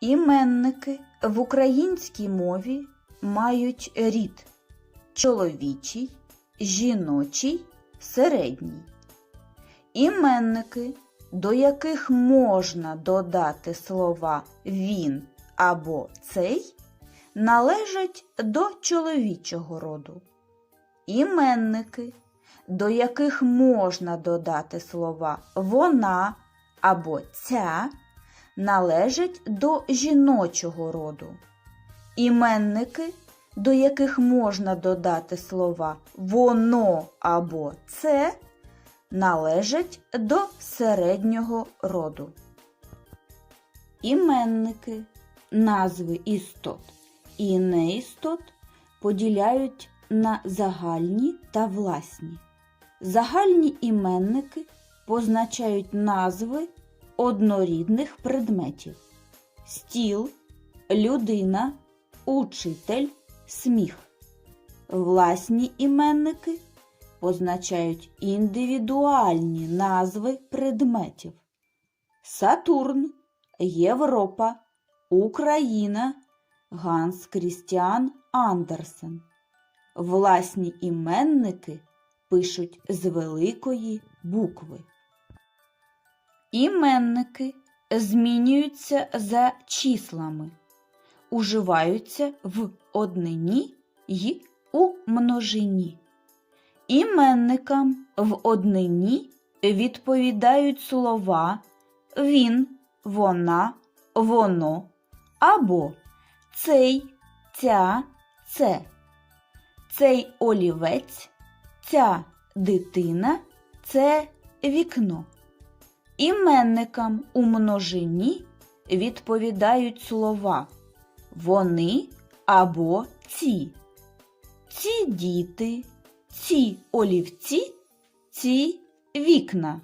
Іменники в українській мові мають рід чоловічий, жіночий, середній. Іменники, до яких можна додати слова він або цей, належать до чоловічого роду. Іменники, до яких можна додати слова вона або ця, належать до жіночого роду. Іменники, до яких можна додати слова воно або це, належать до середнього роду. Іменники, назви істот і неістот поділяють на загальні та власні. Загальні іменники позначають назви однорідних предметів: стіл, людина, учитель, сміх. Власні іменники позначають індивідуальні назви предметів: Сатурн, Європа, Україна, Ганс Крістіан Андерсен. Власні іменники пишуть з великої букви. Іменники змінюються за числами, уживаються в однині й у множині. Іменникам в однині відповідають слова він, вона, воно або цей, ця, це. Цей олівець, ця дитина, це вікно. Іменникам у множині відповідають слова вони або ці. Ці діти, ці олівці, ці вікна.